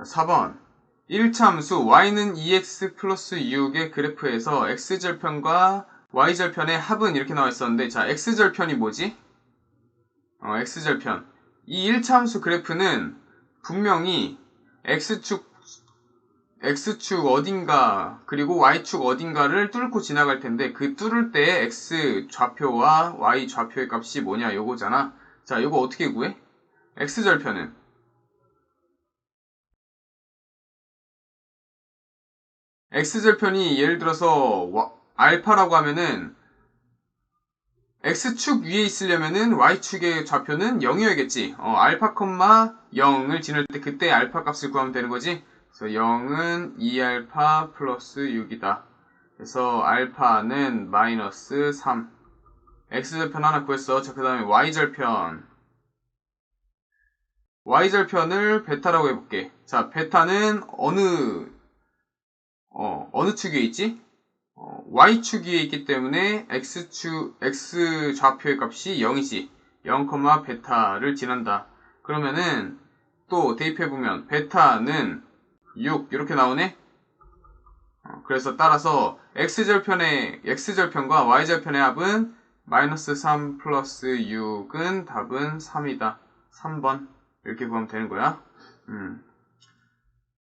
4번 1참수 y는 2x 플러스 6의 그래프에서 x절편과 y절편의 합은 이렇게 나와 있었는데 자 x절편이 뭐지? 어, x절편 이 1참수 그래프는 분명히 x축 x축 어딘가 그리고 y축 어딘가를 뚫고 지나갈 텐데 그 뚫을 때 x 좌표와 y 좌표의 값이 뭐냐 요거잖아 자 요거 어떻게 구해? x절편은 x절편이 예를 들어서 알파라고 하면은 x축 위에 있으려면은 y축의 좌표는 0이어야겠지. 어, 알파 콤마 0을 지날 때 그때 알파 값을 구하면 되는 거지. 그래서 0은 2알파 플러스 6이다. 그래서 알파는 마이너스 3. x절편 하나 구했어. 자, 그 다음에 y절편. y절편을 베타라고 해볼게. 자, 베타는 어느 어, 어느 축 위에 있지? 어, y축 위에 있기 때문에 x축, x 좌표의 값이 0이지. 0, 베타를 지난다. 그러면은 또 대입해보면 베타는 6 이렇게 나오네? 어, 그래서 따라서 x절편의 x절편과 y절편의 합은 마이너스 3 플러스 6은 답은 3이다. 3번 이렇게 구하면 되는 거야. 음.